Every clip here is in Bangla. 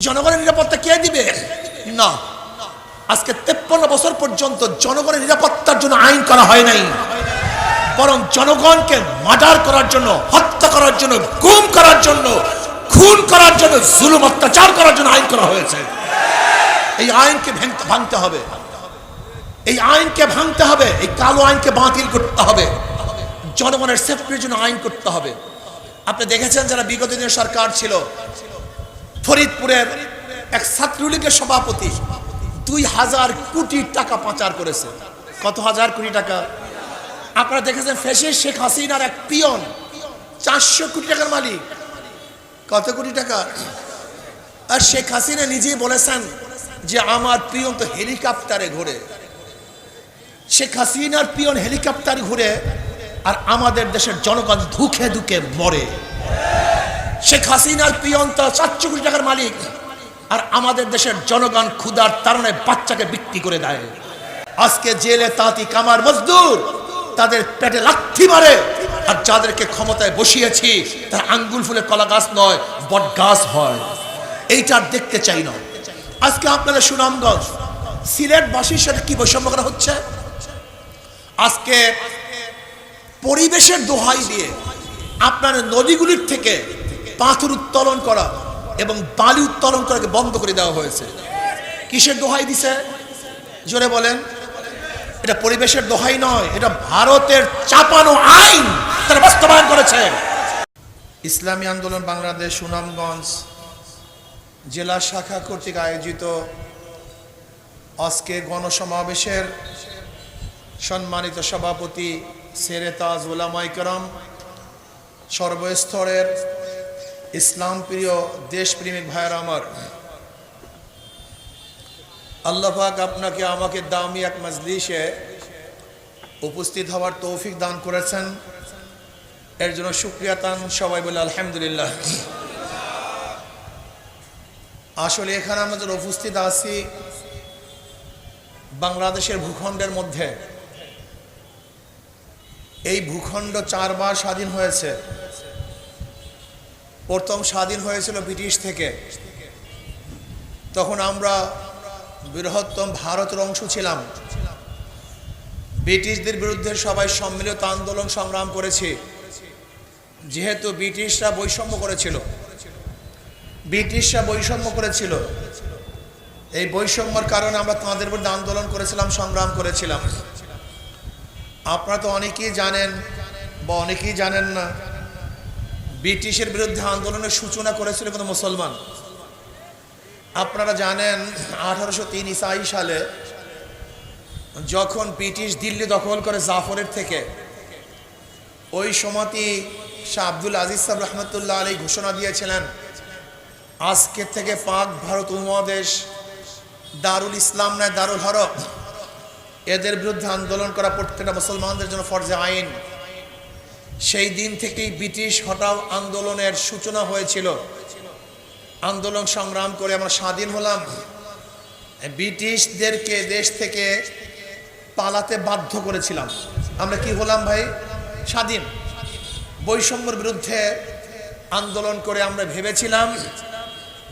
জনগণের নিরাপত্তা কে দিবে? না। আজকে তেপ্পন্ন বছর পর্যন্ত জনগণের নিরাপত্তার জন্য আইন করা হয় নাই। বরং জনগণকে মার্ডার করার জন্য, হত্যা করার জন্য, গুম করার জন্য, খুন করার জন্য, জুলুম, অত্যাচার করার জন্য আইন করা হয়েছে। এই আইনকে ভেঙ- ভাঙতে হবে। এই আইনকে ভাঙতে হবে, এই কালো আইনকে বাতিল করতে হবে। জনগণের সেফটির জন্য আইন করতে হবে। আপনি দেখেছেন যারা বিগত দিনের সরকার ছিল ফরিদপুরের এক ছাত্রলীগের সভাপতি দুই হাজার কোটি টাকা পাচার করেছে। কত হাজার কোটি টাকা? আপনারা দেখেছেন ফেসে শেখ হাসিনার এক পিয়ন, চারশো কোটি টাকার মালিক। কত কোটি টাকা? আর শেখ হাসিনা নিজেই বলেছেন যে আমার পিয়ন তো হেলিকপ্টারে ঘুরে। শেখ হাসিনার পিয়ন হেলিকপ্টার ঘুরে আর আমাদের দেশের জনগণ ধুকে ধুকে মরে। শেখ হাসিনার পিয়ন তো চারশো কোটি টাকার মালিক। আর আমাদের দেশের জনগণ ক্ষুধার তারণে বাচ্চাকে বিক্রি করে দেয়। আজকে জেলে তাঁতি, কামার, মজদুর, তাদের পেটে লাথি মারে। আর যাদেরকে ক্ষমতায় বসিয়েছি, তার আঙ্গুল ফুলে কলা গাছ নয়, বট গাছ হয়। এইটা দেখতে চাই না। আজকে আপনাদের সুনামগঞ্জ, সিলেটবাসীর সাথে কি বৈষম্য করা হচ্ছে? আজকে পরিবেশের দোহাই দিয়ে আপনার নদীগুলির থেকে পাথর উত্তোলন করা এবং বালি উত্তোলন করাকে বন্ধ করে দেওয়া হয়েছে। কিসের দোহাই দিছে? জোরে বলেন। এটা পরিবেশের দোহাই নয়, এটা ভারতের চাপানো আইন তারা বাস্তবায়ন করেছে। ইসলামী আন্দোলন বাংলাদেশ, সুনামগঞ্জ জেলা শাখা কর্তৃক আয়োজিত আজকে গণসমাবেশের সম্মানিত সভাপতি সেরেতাজ ওলামাইকরম সর্বস্তরের ইসলাম প্রিয় দেশপ্রেমিক ভাইয়ের আমার আল্লাহাক আপনাকে আমাকে দামি এক মজলিসে উপস্থিত হওয়ার তৌফিক দান করেছেন। এর জন্য সুক্রিয়া তান সবাই বলে আলহামদুলিল্লাহ। আসলে এখানে আমরা উপস্থিত আছি, বাংলাদেশের ভূখণ্ডের মধ্যে, এই ভূখণ্ড চারবার স্বাধীন হয়েছে। প্রথম স্বাধীন হয়েছিল ব্রিটিশ থেকে। তখন আমরা বৃহত্তম ভারতের অংশ ছিলাম। ব্রিটিশদের বিরুদ্ধে সবাই সম্মিলিত আন্দোলন সংগ্রাম করেছি। যেহেতু ব্রিটিশরা বৈষম্য করেছিল। ব্রিটিশরা বৈষম্য করেছিল। এই বৈষম্যর কারণে আমরা তাঁদের বিরুদ্ধে আন্দোলন করেছিলাম, সংগ্রাম করেছিলাম। আপনারা তো অনেকেই জানেন বা অনেকেই জানেন না ব্রিটিশের বিরুদ্ধে আন্দোলনের সূচনা করেছিল কোনো মুসলমান। আপনারা জানেন, আঠারোশো তিন ইসাই সালে যখন ব্রিটিশ দিল্লি দখল করে জাফরের থেকে, ওই সময়টি শাহ আব্দুল আজিজ সাহেব রহমতুল্লাহ আলী ঘোষণা দিয়েছিলেন আজকের থেকে পাক ভারত উপমহাদেশ দারুল ইসলাম নয়, দারুল হরফ। এদের বিরুদ্ধে আন্দোলন করা প্রত্যেকটা মুসলমানদের জন্য ফরজে আইন। সেই দিন থেকেই ব্রিটিশ হটাও আন্দোলনের সূচনা হয়েছিল। আন্দোলন সংগ্রাম করে আমরা স্বাধীন হলাম। ব্রিটিশদেরকে দেশ থেকে পালাতে বাধ্য করেছিলাম। আমরা কি হলাম ভাই? স্বাধীন। বৈষম্যের বিরুদ্ধে আন্দোলন করে আমরা ভেবেছিলাম,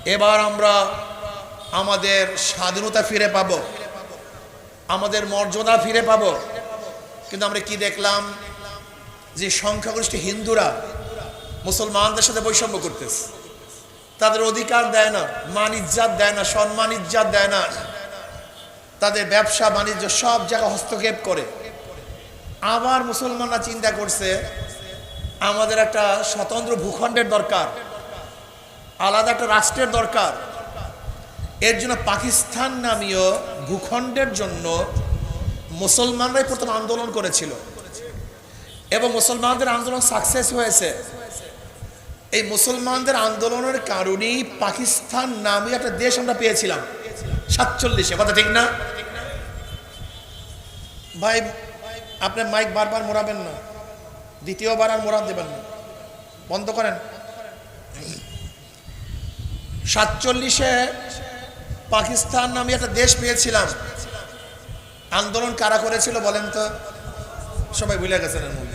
এবার আমরা আমাদের স্বাধীনতা ফিরে পাব। আমাদের মর্যাদা ফিরে পাব। কিন্তু আমরা কি দেখলাম? যে সংখ্যাগরিষ্ঠ হিন্দুরা মুসলমানদের সাথে বৈষম্য করতেছে, তাদের অধিকার দেয় না, মান ইজ্জাত দেয় না, সম্মান ইজ্জাত দেয় না। তাদের ব্যবসা, বাণিজ্য সব জায়গায় হস্তক্ষেপ করে। আবার মুসলমানরা চিন্তা করছে, আমাদের একটা স্বতন্ত্র ভূখণ্ডের দরকার, আলাদা একটা রাষ্ট্রের দরকার। এর জন্য পাকিস্তান নামীয় ভূখণ্ডের জন্য মুসলমানরাই প্রথম আন্দোলন করেছিল। এবং মুসলমানদের আন্দোলন সাকসেস হয়েছে। এই মুসলমানদের আন্দোলনের কারণেই পাকিস্তান নামে একটা দেশ আমরা পেয়েছিলাম। সাতচল্লিশে, কথা ঠিক না? ভাই আপনি মাইক বারবার মোড়াবেন না। দ্বিতীয়বার আর মোড়া দেবেন না। বন্ধ করেন। সাতচল্লিশে পাকিস্তান নামে একটা দেশ পেয়েছিলাম। আন্দোলন কারা করেছিল বলেন তো? সবাই ভুলে গেছেন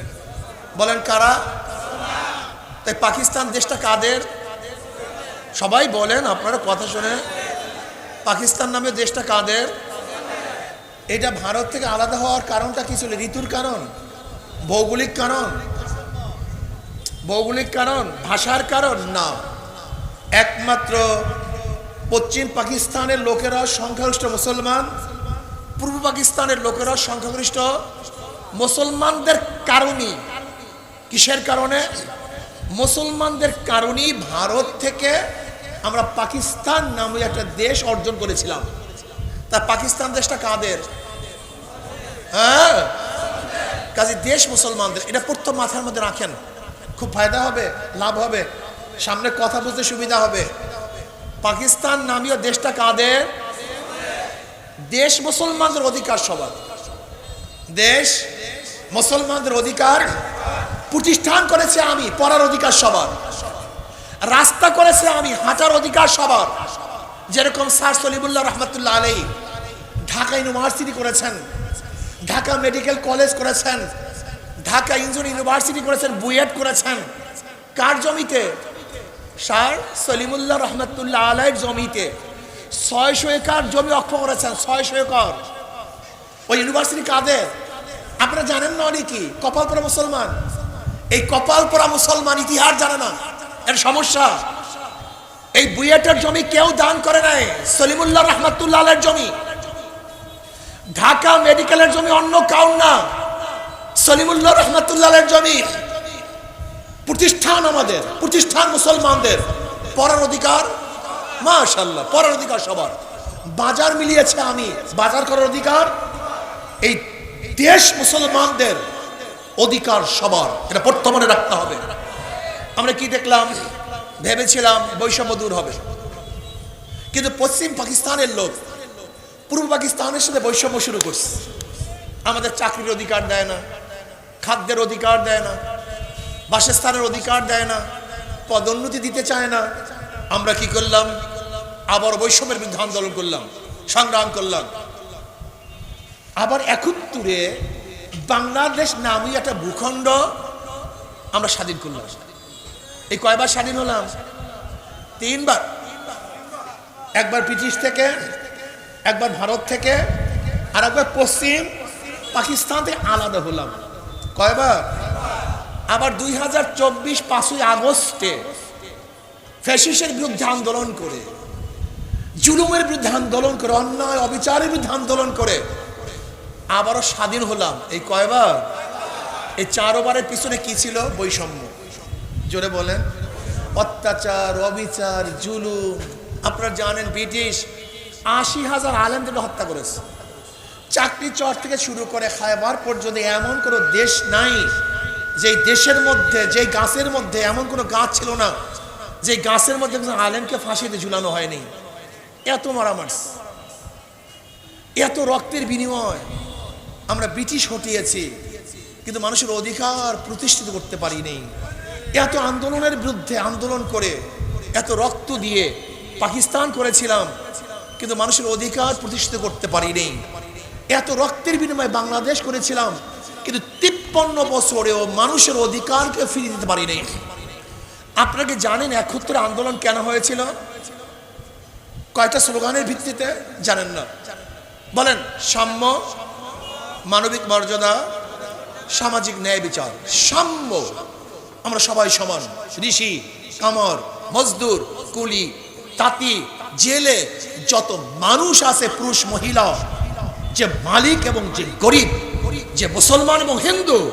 বলেন কারা? তাই পাকিস্তান দেশটা কাদের? সবাই বলেন, আপনারা কথা শুনে। পাকিস্তান নামে দেশটা কাদের? এটা ভারত থেকে আলাদা হওয়ার কারণটা কি ছিল? ঋতুর কারণ? ভৌগোলিক কারণ? ভৌগোলিক কারণ? ভাষার কারণ? না। একমাত্র পশ্চিম পাকিস্তানের লোকেরা সংখ্যাগরিষ্ঠ মুসলমান, পূর্ব পাকিস্তানের লোকেরা সংখ্যাগরিষ্ঠ মুসলমানদের কারণই। কিসের কারণে? মুসলমানদের কারণেই ভারত থেকে আমরা পাকিস্তান নামে একটা দেশ অর্জন করেছিলাম। তা পাকিস্তান দেশটা কাদের? হ্যাঁ? কাজে দেশ মুসলমানদের। এটা প্রথম মাথার মধ্যে রাখেন। খুব ফায়দা হবে, লাভ হবে। সামনে কথা বলতে সুবিধা হবে। পাকিস্তান নামীয় দেশটা কাদের? দেশ মুসলমানদের অধিকার সবার। দেশ মুসলমানদের অধিকার প্রতিষ্ঠান করেছে আমি, পড়ার অধিকার সবার। রাস্তা করেছে আমি, হাঁটার অধিকার সবার। যেরকম স্যার সলিমুল্লাহ রহমতুল্লাহ আলী ঢাকা ইউনিভার্সিটি করেছেন, ঢাকা মেডিকেল কলেজ করেছেন, ঢাকা ইঞ্জিনিয়ারিং ইউনিভার্সিটি করেছেন, বুয়েট করেছেন। কার জমিতে? স্যার সলিমুল্লাহ রহমতুল্লাহ আলাইয়ের জমিতে। ছয়শো একর জমি অক্ষ করেছেন, ছয়শো একর। ওই ইউনিভার্সিটি কাদের? আপনারা জানেন না অনেকই কপালপোড়া মুসলমান। এই কপালপোড়া মুসলমান ইতিহাস জানে না। এর সমস্যা, এই বুয়েটের জমি কেউ দান করে নাই, সলিমুল্লাহ রহমতুল্লাহ আলের জমি। ঢাকা মেডিকেলের জমি অন্য কাউন না, সলিমুল্লাহ রহমতুল্লাহ আলের জমি। প্রতিষ্ঠান আমাদের, প্রতিষ্ঠান মুসলমানদের। পরার অধিকার? মাশাল্লাহ পড়ার অধিকার সবার। বাজার মিলিয়েছে আমি, বাজার করার অধিকার? এই দেশ মুসলমানদের অধিকার সবার, এটা বর্তমানে রাখতে হবে। আমরা কি দেখলাম? ভেবেছিলাম বৈষম্য দূর হবে। কিন্তু পশ্চিম পাকিস্তানের লোক পূর্ব পাকিস্তানের সাথে বৈষম্য শুরু করছে। আমাদের চাকরির অধিকার দেয় না, খাদ্যের অধিকার দেয় না, বাসস্থানের অধিকার দেয় না, পদোন্নতি দিতে চায় না। আমরা কি করলাম? আবার বৈষম্যের বিরুদ্ধে আন্দোলন করলাম, সংগ্রাম করলাম। আবার একত্তরে বাংলাদেশ নামই একটা ভূখণ্ড, আমরা স্বাধীন করলাম। এই কয়বার স্বাধীন হলাম? তিনবার। একবার ব্রিটিশ থেকে, একবার ভারত থেকে, আর একবার পশ্চিম পাকিস্তান থেকে আলাদা হলাম। কয়বার? আবার দুই হাজার চব্বিশ পাঁচই আগস্টে ফ্যাসিসের বিরুদ্ধে আন্দোলন করে, জুলুমের বিরুদ্ধে আন্দোলন করে, অন্যায়, অবিচারের বিরুদ্ধে আন্দোলন করে আবারও স্বাধীন হলাম। এই কয়বার? এই চারোবারের পিছনে কি ছিল? বৈষম্য। জোরে বলেন। অত্যাচার, অবিচার, জুলুম। আপনারা জানেন ব্রিটিশ আশি হাজার আলেমদের হত্যা করেছে। চাকরি চর থেকে শুরু করে খায়বার পর্যন্ত এমন কোনো দেশ নাই যে দেশের মধ্যে যে গাছের মধ্যে এমন কোনো গাছ ছিল না যে গাছের মধ্যে আলেমকে ফাঁসিতে ঝুলানো হয়নি। এত মারামার্স এত রক্তের বিনিময়। আমরা ব্রিটিশ হটিয়েছি, কিন্তু মানুষের অধিকার প্রতিষ্ঠিত করতে পারিনি। এত আন্দোলনের বিরুদ্ধে আন্দোলন করে, এত রক্ত দিয়ে পাকিস্তান করেছিলাম, কিন্তু মানুষের অধিকার প্রতিষ্ঠিত করতে পারিনি। এত রক্তের বিনিময়ে বাংলাদেশ করেছিলাম, কিন্তু তিপ্পান্ন বছরেও মানুষের অধিকারকে ফিরিয়ে দিতে পারিনি। আপনারা কি জানেন একত্রে আন্দোলন কেন হয়েছিল? কয়টা স্লোগানের ভিত্তিতে? জানেন না। বলেন, সাম্য মানবিক মর্যাদা, সামাজিক ন্যায় বিচার, সাম্য। আমরা সবাই সমান। ঋষি, কামর, মজদুর, কুলি, তাঁতি, জেলে, যত মানুষ আছে, পুরুষ, মহিলা, যে মালিক এবং যে গরিব, যে মুসলমান এবং হিন্দু,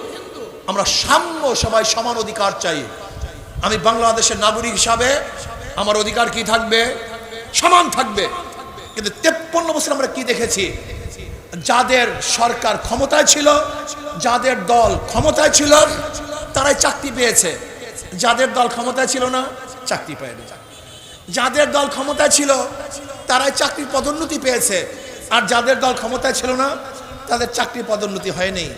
আমরা সাম্য, সবাই সমান অধিকার চাই। আমি বাংলাদেশের নাগরিক হিসাবে আমার অধিকার কি থাকবে? সমান থাকবে। কিন্তু তেপ্পন্ন বছর আমরা কি দেখেছি? যাদের সরকার ক্ষমতায় ছিল, যাদের দল ক্ষমতায় ছিল, তারাই চাকরি পেয়েছে। যাদের দল ক্ষমতায় ছিল না, চাকরি পায়নি। যাদের দল ক্ষমতায় ছিল, তারাই চাকরির পদোন্নতি পেয়েছে। আর যাদের দল ক্ষমতায় ছিল না, তাদের চাকরি পদোন্নতি হয়নি।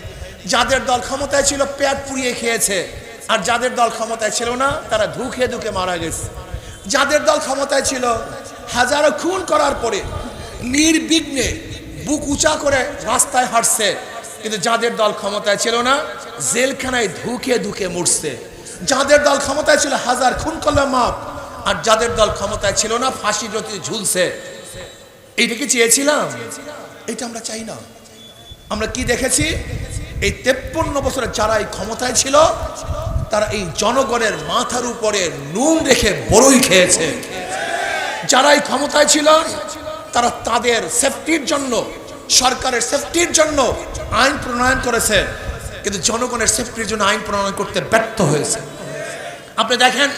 যাদের দল ক্ষমতায় ছিল, পেট পুড়িয়ে খেয়েছে। আর যাদের দল ক্ষমতায় ছিল না, তারা ধুকে ধুকে মারা গেছে। যাদের দল ক্ষমতায় ছিল, হাজারো খুন করার পরে, নির্বিঘ্নে বুক উঁচা করে রাস্তায় হাঁটছে, কিন্তু যাদের দল ক্ষমতায় ছিল না, জেলখানায় ধুকে ধুকে মরছে। যাদের দল ক্ষমতায় ছিল, হাজার খুন করলাম মাপ। আর যাদের দল ক্ষমতায় ছিল না, ফাঁসির রতি ঝুলছে। এইটা কি চেয়েছিলাম? এটা আমরা চাই না। আমরা কি দেখেছি? এই তেপ্পন্ন বছরে যারা এই ক্ষমতায় ছিল, তারা এই জনগণের মাথার উপরে নুন রেখে বড়ই খেয়েছে। যারা এই ক্ষমতায় ছিল তারা তাদের সেফটির জন্য, সরকারের সেফটির জন্য আইন প্রণয়ন করেছে। কিন্তু জনগণের সেফটির জন্য আইন প্রণয়ন করতে ব্যর্থ হয়েছে। আপনি দেখেন,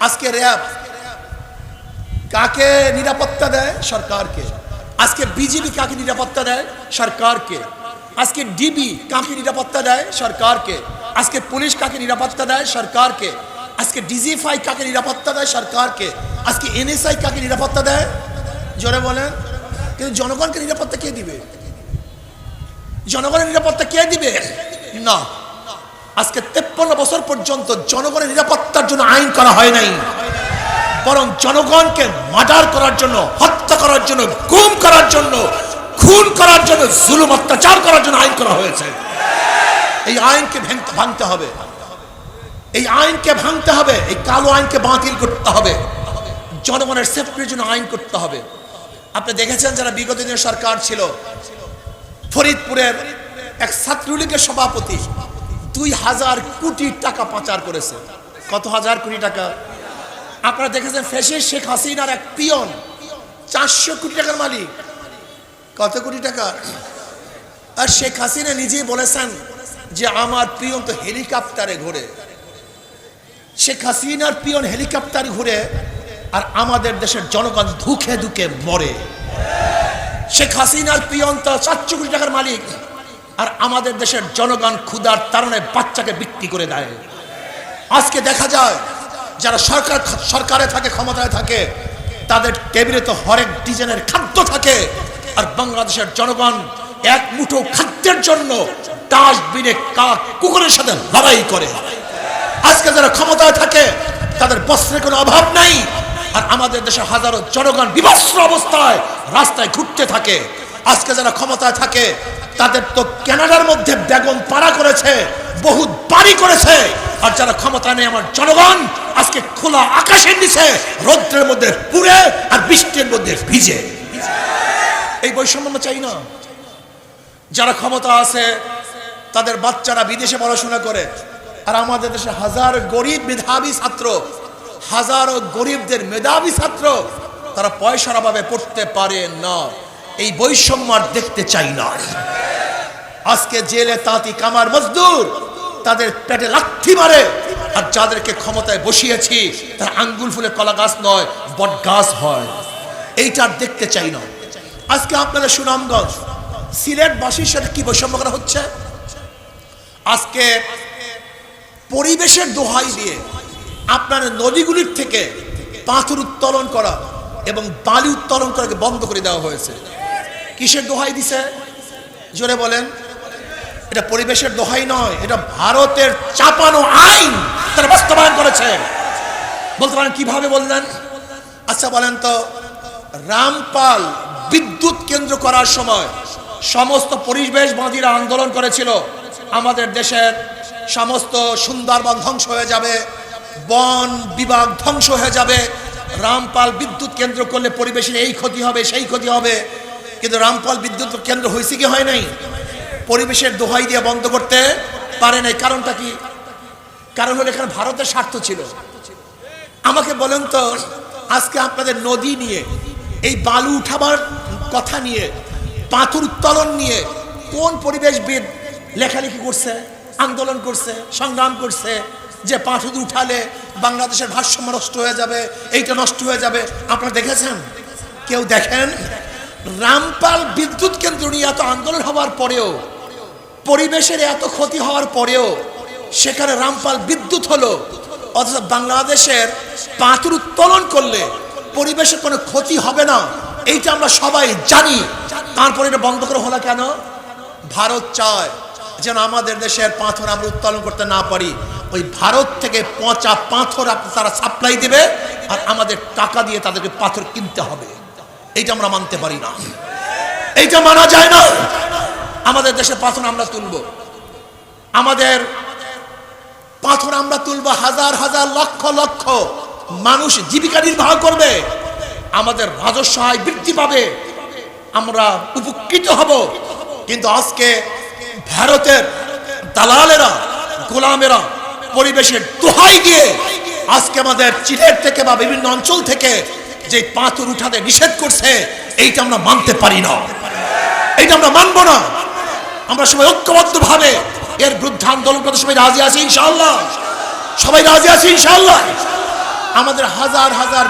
আজকে র্যাব কাকে নিরাপত্তা দেয়? সরকারকে। আজকে বিজেপি কাকে নিরাপত্তা দেয়? সরকারকে। আজকে ডিবি কাকে নিরাপত্তা দেয়? সরকারকে। আজকে পুলিশ কাকে নিরাপত্তা দেয়? সরকারকে। আজকে ডিজিএফআই কাকে নিরাপত্তা দেয়? সরকারকে। আজকে এনএসআই কাকে নিরাপত্তা দেয়? জোরে বলেন। কিন্তু জনগণকে নিরাপত্তা কে দিবে? জনগণের নিরাপত্তা কে দিবে? না। আজকে তেপ্পন্ন বছর পর্যন্ত জনগণের নিরাপত্তার জন্য আইন করা হয় নাই। বরং জনগণকে মার্ডার করার জন্য, হত্যা করার জন্য, গুম করার জন্য, খুন করার জন্য, জুলুম, অত্যাচার করার জন্য আইন করা হয়েছে। এই আইনকে ভেঙতে- হবে। এই আইনকে ভাঙতে হবে। এই কালো আইনকে বাতিল করতে হবে। জনগণের সেফটির জন্য আইন করতে হবে। আপনি দেখেছেন যারা বিগত দিনের সরকার ছিল? ফরিদপুরের এক ছাত্রলীগের সভাপতি দুই হাজার কোটি টাকা পাচার করেছে। কত হাজার কোটি টাকা? আপনারা দেখেছেন ফেসের শেখ হাসিনার এক পিয়ন, চারশো কোটি টাকার মালিক। কত কোটি টাকা? আর শেখ হাসিনা নিজেই বলেছেন যে আমার পিয়ন তো হেলিকপ্টারে ঘুরে। শেখ হাসিনার পিয়ন হেলিকপ্টার ঘুরে আর আমাদের দেশের জনগণ ধুকে ধুকে মরে। শেখ হাসিনার পিয়ন চারশো কোটি টাকার মালিক। আর আমাদের দেশের জনগণ ক্ষুধার তারণে বাচ্চাকে বিক্রি করে দেয়। আজকে দেখা যায়, যারা সরকার সরকারে থাকে, ক্ষমতায় থাকে, তাদের টেবিলে তো হরেক ডিজাইনের খাদ্য থাকে। আর বাংলাদেশের জনগণ এক মুঠো খাদ্যের জন্য ডাস্টবিনে কাক কুকুরের সাথে লড়াই করে। আজকে যারা ক্ষমতায় থাকে, তাদের বস্ত্রের কোনো অভাব নাই। আর আমাদের দেশে হাজারো জনগণ বিভস্র অবস্থায় রাস্তায় ঘুরতে থাকে, আজকে যারা ক্ষমতায় থাকে, তাদের তো কানাডার মধ্যে বেগম পাড়া করেছে বহু বাড়ি করেছে। আর যারা ক্ষমতা নেই, আমার জনগণ আজকে খোলা আকাশের নিচে, রৌদ্রের মধ্যে পুড়ে আর বৃষ্টির মধ্যে ভিজে। এই বৈষম্য আমরা চাই না। যারা ক্ষমতা আছে, তাদের বাচ্চারা বিদেশে পড়াশোনা করে, আর আমাদের দেশে হাজার গরিব মেধাবী ছাত্র হাজারো গরিবদের মেধাবী ছাত্র তারা পয়সার অভাবে পড়তে পারে না। এই বৈষম্য আর দেখতে চাই না। আজকে জেলে তাঁতি কামার মজদুর তাদের পেটে লাথি মারে আর যাদেরকে ক্ষমতায় বসিয়েছি, তারা আঙ্গুল ফুলে কলা গাছ নয়, বট গাছ হয়। এইটা আর দেখতে চাই না। আজকে আপনাদের সুনামগঞ্জ, সিলেটবাসীর সাথে কি বৈষম্য করা হচ্ছে? আজকে পরিবেশের দোহাই দিয়ে আপনার নদীগুলির থেকে পাথর উত্তোলন করা এবং বালি উত্তোলন করাকে বন্ধ করে দেওয়া হয়েছে। কিসের দোহাই দিছে? জোরে বলেন। এটা পরিবেশের দোহাই নয়, এটা ভারতের চাপানো আইন তারা বাস্তবায়ন করেছে। বলতে পারেন কীভাবে বললেন? আচ্ছা বলেন তো, রামপাল বিদ্যুৎ কেন্দ্র করার সময় সমস্ত পরিবেশবাদীরা আন্দোলন করেছিল। আমাদের দেশের সমস্ত সুন্দরবন ধ্বংস হয়ে যাবে। বন বিভাগ ধ্বংস হয়ে যাবে। রামপাল বিদ্যুৎ কেন্দ্র করলে পরিবেশের এই ক্ষতি হবে, সেই ক্ষতি হবে। কিন্তু রামপাল বিদ্যুৎ কেন্দ্র হয়েছে কি হয় নাই? পরিবেশের দোহাই দিয়ে বন্ধ করতে পারে নাই। কারণটা কি? কারণ হলো এখানে ভারতের স্বার্থ ছিল। আমাকে বলেন তো, আজকে আপনাদের নদী নিয়ে, এই বালু উঠাবার কথা নিয়ে, পাথর উত্তোলন নিয়ে কোন পরিবেশবিদ লেখালেখি করছে, আন্দোলন করছে, সংগ্রাম করছে যে পাথর উঠালে বাংলাদেশের ভারসাম্য নষ্ট হয়ে যাবে, এইটা নষ্ট হয়ে যাবে। আপনারা দেখেছেন? কেউ দেখেন? রামপাল বিদ্যুৎ কেন্দ্র নিয়ে এত আন্দোলন হওয়ার পরেও, পরিবেশের এত ক্ষতি হওয়ার পরেও, সেখানে রামপাল বিদ্যুৎ হলো। অথচ বাংলাদেশের পাথর উত্তোলন করলে পরিবেশের কোনো ক্ষতি হবে না, এইটা আমরা সবাই জানি। তারপরে এটা বন্ধ করে হলো কেন? ভারত চায় যেন আমাদের দেশের পাথর আমরা উত্তোলন করতে না পারি। ওই ভারত থেকে পচা পাথর তারা সাপ্লাই দেবে আর আমাদের টাকা দিয়ে তাদেরকে পাথর কিনতে হবে। এইটা আমরা মানতে পারি না। এইটা মানা যায় না। আমাদের দেশে পাথর আমরা তুলব। আমাদের পাথর আমরা তুলব হাজার হাজার, লক্ষ লক্ষ। মানুষ জীবিকা নির্বাহ করবে। আমাদের রাজস্ব আয় বৃদ্ধি পাবে। আমরা উপকৃত হব। কিন্তু আজকে ভারতের দালালেরা, গোলামেরা পরিবেশের দোহাই দিয়ে আজকে আমাদের চিলের থেকে বা বিভিন্ন অঞ্চল থেকে যে পাথর উঠাতে নিষেধ করছে, এইটা আমরা মানতে পারি না। এইটা আমরা মানবো না। আমরা সবাই ঐক্যবদ্ধ ভাবে এর বিরুদ্ধে আন্দোলন করতে সবাই রাজি আছি, ইনশাআল্লাহ। সবাই রাজি আছি, ইনশাআল্লাহ। আমাদের হাজার হাজার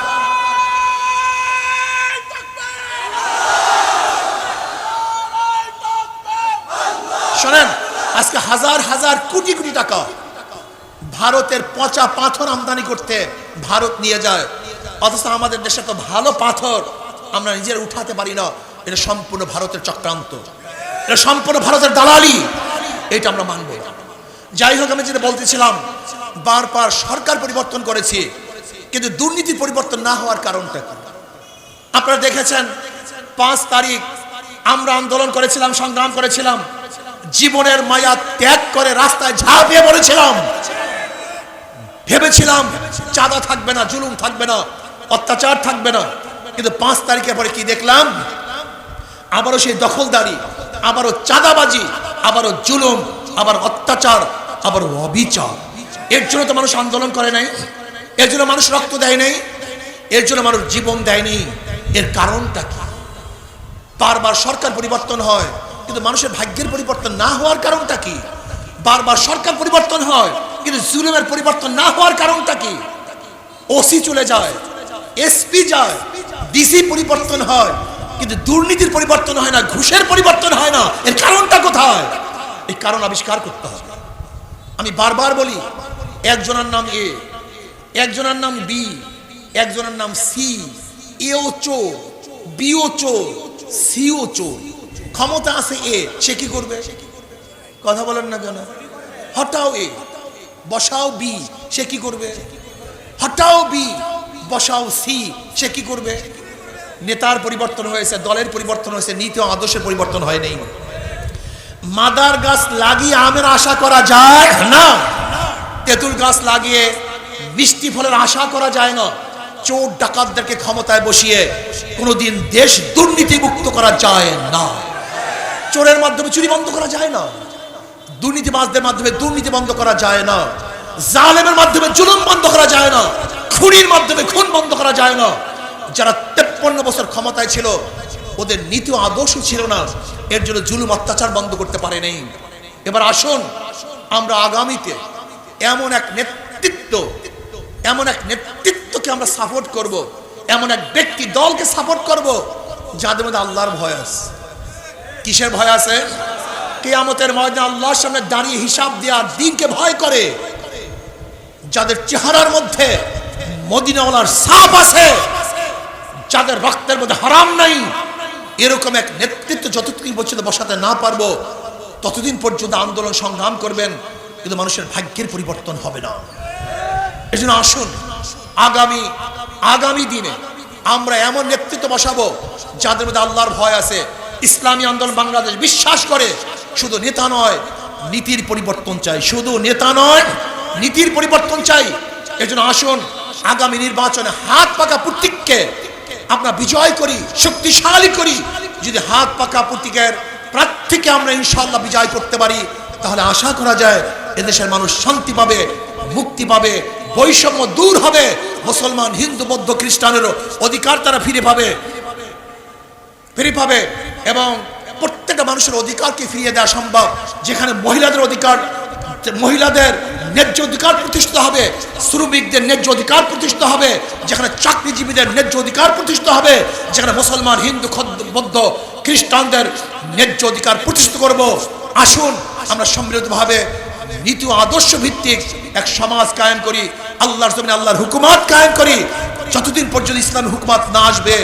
শোনেন, আজকে হাজার হাজার কোটি কোটি টাকা ভারতের পচা পাথর আমদানি করতে ভারত নিয়ে যায়। অথচ আমাদের দেশে তো ভালো পাথর আমরা নিজের উঠাতে পারি না। এটা সম্পূর্ণ ভারতের চক্রান্ত। এটা সম্পূর্ণ ভারতের দালালি। এটা আমরা মানব। যাই হোক, আমি যেটা বলতেছিলাম, বারবার সরকার পরিবর্তন করেছি, কিন্তু দুর্নীতি পরিবর্তন না হওয়ার কারণটা কি? আপনারা দেখেছেন, পাঁচ তারিখ আমরা আন্দোলন করেছিলাম, সংগ্রাম করেছিলাম, জীবনের মায়া ত্যাগ করে রাস্তায় ঝাঁপিয়ে পড়েছিলাম। ভেবেছিলাম চাঁদা থাকবে না, জুলুম থাকবে না, অত্যাচার থাকবে না। কিন্তু পাঁচ তারিখের পরে কি দেখলাম? আবারও সেই দখলদারি, আবারও চাঁদাবাজি, আবারও জুলুম, আবার অত্যাচার, আবার অবিচার। এর জন্য তো মানুষ আন্দোলন করে নাই, এর জন্য মানুষ রক্ত দেয় নাই, এর জন্য মানুষ জীবন দেয়নি এর কারণটা কি? বারবার সরকার পরিবর্তন হয়, কিন্তু মানুষের ভাগ্যের পরিবর্তন না হওয়ার কারণটা কি? বারবার সরকার পরিবর্তন হয়, কিন্তু জুলুমের পরিবর্তন না হওয়ার কারণটা কি? ওসি চলে যায়, এসপি যায়, ডিসি পরিবর্তন হয়, কিন্তু দুর্নীতির পরিবর্তন হয় না, ঘুষের পরিবর্তন হয় না। এর কারণটা কোথায়? এই কারণ আবিষ্কার করতে হবে। আমি বারবার বলি, একজনের নাম এ, একজনের নাম বি, একজনের নাম সি এও চোর বিও চোর সিও চোর ক্ষমতা আছে এ, সে কি করবে? কথা বলেন না কেন? হটাও এ, বসাও বি, সে কি করবে? হটাও বি, বসাও সি, সে কি করবে? নেতার পরিবর্তন হয়েছে, দলের পরিবর্তন হয়েছে নীতি ও আদর্শের পরিবর্তন হয় নেই। মাদার গাছ লাগিয়ে আমের আশা করা যায় না। তেঁতুল গাছ লাগিয়ে মিষ্টি ফলের আশা করা যায় না। চোর ডাকাতদেরকে ক্ষমতায় বসিয়ে কোনোদিন দেশ দুর্নীতি মুক্ত করা যায় না। চোরের মাধ্যমে চুরি বন্ধ করা যায় না। দুর্নীতিবাজদের মাধ্যমে দুর্নীতি বন্ধ করা যায় না। জালেমের মাধ্যমে জুলুম বন্ধ করা যায় না। খুনির মাধ্যমে খুন বন্ধ করা যায় না। যারা তেপ্পন্ন বছর ক্ষমতায় ছিল, ওদের নীতি আদর্শ ছিল না। এর জন্য জুলুম অত্যাচার বন্ধ করতে পারে নেই। এবার আসুন, আমরা আগামীতে এমন এক নেতৃত্ব, এমন এক নেতৃত্বকে আমরা সাপোর্ট করব। এমন এক ব্যক্তি দলকে সাপোর্ট করব, যাদের মধ্যে আল্লাহর ভয় আছে। কিসের ভয় আছে? কেয়ামতের ময়দানে আল্লাহর সামনে দাঁড়িয়ে হিসাব দেওয়ার দিনকে ভয় করে। যাদের চেহারার মধ্যে মদিনাওয়ালার সাপ আছে, যাদের রক্তের মধ্যে হারাম নাই, এরকম এক নেতৃত্ব যতদিন পর্যন্ত বসাতে না পারব, ততদিন পর্যন্ত আন্দোলন সংগ্রাম করবেন, কিন্তু মানুষের ভাগ্যের পরিবর্তন হবে না। এই জন্য আসুন, আগামী আগামী দিনে আমরা এমন নেতৃত্ব বসাবো, যাদের মধ্যে আল্লাহর ভয় আছে। ইসলামী আন্দোলন বাংলাদেশ বিশ্বাস করে শুধু নেতা নয়, নীতির পরিবর্তন চাই। শুধু নেতা নয়, নীতির পরিবর্তন চাই। এজন্য আসুন, আগামী নির্বাচনে হাত পাকা প্রতীককে আমরা বিজয় করি, শক্তিশালী করি। যদি হাত পাকা প্রতীকের প্রার্থীকে আমরা ইনশাল্লাহ বিজয় করতে পারি, তাহলে আশা করা যায় এদেশের মানুষ শান্তি পাবে, মুক্তি পাবে, বৈষম্য দূর হবে, মুসলমান, হিন্দু, বৌদ্ধ, খ্রিস্টানেরও অধিকার তারা ফিরে পাবে। ফিরে পাবে এবং প্রত্যেকটা মানুষের অধিকারকে ফিরিয়ে দেওয়া সম্ভব। যেখানে মহিলাদের অধিকার, মহিলাদের ন্যায্য অধিকার প্রতিষ্ঠিত হবে, শ্রমিকদের ন্যায্য অধিকার প্রতিষ্ঠিত হবে, যেখানে চাকরিজীবীদের ন্যায্য অধিকার প্রতিষ্ঠিত হবে, যেখানে মুসলমান, হিন্দু বৌদ্ধ, খ্রিস্টানদের ন্যায্য অধিকার প্রতিষ্ঠিত করব। আসুন আমরা সম্মিলিতভাবে নীতি আদর্শ ভিত্তিক এক সমাজ কায়েম করি, আল্লাহর জমিনে আল্লাহর হুকুমাত কায়েম করি। যতদিন পর্যন্ত ইসলাম হুকুমাত না আসবে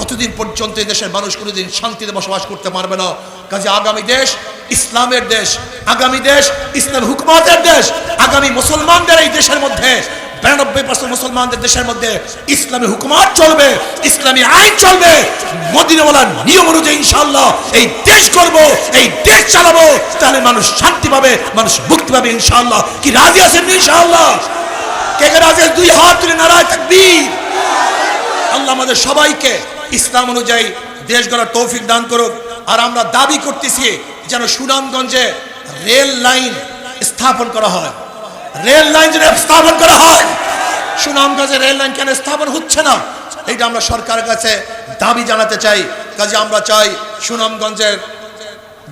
ততদিন পর্যন্ত এই দেশের মানুষ কোনোদিন শান্তিতে বসবাস করতে পারবে না। কাজে আগামী দেশ ইসলামের দেশ, আগামী দেশ ইসলাম হুকুমাতের দেশ, আগামী মুসলমানদের এই দেশের মধ্যে, বিরানব্বই পার্সেন্ট মুসলমানদের দেশের মধ্যে ইসলামী হুকুমাত চলবে, ইসলামী আইন চলবে। মদিনাওয়ালার নিয়ম অনুযায়ী ইনশাল্লাহ এই দেশ করব এই দেশ চালাবো, তাহলে মানুষ শান্তি পাবে, মানুষ মুক্তি পাবে ইনশাল্লাহ কি রাজি আছেন ইনশাল্লাহ কে কে রাজি দুই হাত তুলে নারায় তাকবীর। আল্লাহ আমাদের সবাইকে ইসলাম অনুযায়ী দেশ গড়ার তৌফিক দান করুক। আর আমরা দাবি করতেছি যেন সুনামগঞ্জে রেল লাইন স্থাপন করা হয়। রেল লাইন যেন স্থাপন করা হয়। সুনামগঞ্জে রেল লাইন কেন স্থাপন হচ্ছে না? এটা আমরা সরকারের কাছে দাবি জানাতে চাই। কাজে আমরা চাই সুনামগঞ্জের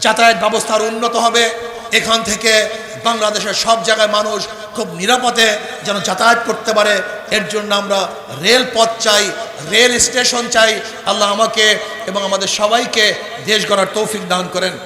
যাতায়াত ব্যবস্থা আরও উন্নত হবে। এখান থেকে বাংলাদেশের সব জায়গায় মানুষ খুব নিরাপদে যেন যাতায়াত করতে পারে। এর জন্য আমরা রেল পথ চাই, রেল স্টেশন চাই। আল্লাহ আমাকে এবং আমাদের সবাইকে দেশ গড়ার তৌফিক দান করেন।